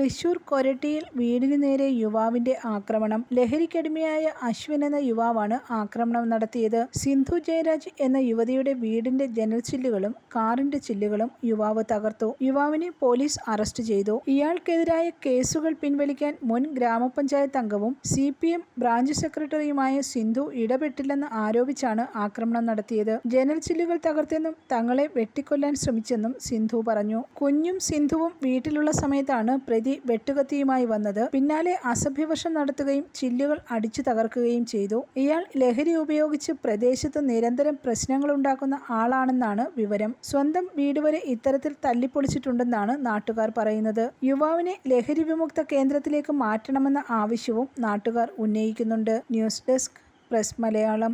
തൃശൂർ കൊരട്ടിയിൽ വീടിന് നേരെ യുവാവിന്റെ ആക്രമണം. ലഹരിക്കടിമയായ അശ്വിൻ എന്ന യുവാവാണ് ആക്രമണം നടത്തിയത്. സിന്ധു ജയരാജ് എന്ന യുവതിയുടെ വീടിന്റെ ജനൽ ചില്ലുകളും കാറിന്റെ ചില്ലുകളും യുവാവ് തകർത്തു. യുവാവിനെ പോലീസ് അറസ്റ്റ് ചെയ്തു. ഇയാൾക്കെതിരായ കേസുകൾ പിൻവലിക്കാൻ മുൻ ഗ്രാമപഞ്ചായത്ത് അംഗവും സി ബ്രാഞ്ച് സെക്രട്ടറിയുമായ സിന്ധു ഇടപെട്ടില്ലെന്ന് ആരോപിച്ചാണ് ആക്രമണം നടത്തിയത്. ജനൽ ചില്ലുകൾ തകർത്തെന്നും തങ്ങളെ വെട്ടിക്കൊല്ലാൻ ശ്രമിച്ചെന്നും സിന്ധു പറഞ്ഞു. കുഞ്ഞും സിന്ധുവും വീട്ടിലുള്ള സമയത്താണ് പ്രതി വെട്ടുകത്തിയുമായി വന്നത്. പിന്നാലെ അസഭ്യവശം നടത്തുകയും ചില്ലുകൾ അടിച്ചു തകർക്കുകയും ചെയ്തു. ഇയാൾ ലഹരി ഉപയോഗിച്ച് പ്രദേശത്ത് നിരന്തരം പ്രശ്നങ്ങൾ ഉണ്ടാക്കുന്ന ആളാണെന്നാണ് വിവരം. സ്വന്തം വീട് വരെ ഇത്തരത്തിൽ തല്ലിപ്പൊളിച്ചിട്ടുണ്ടെന്നാണ് നാട്ടുകാർ പറയുന്നത്. യുവാവിനെ ലഹരി വിമുക്ത കേന്ദ്രത്തിലേക്ക് മാറ്റണമെന്ന ആവശ്യവും നാട്ടുകാർ ഉന്നയിക്കുന്നുണ്ട്. News desk press Malayalam.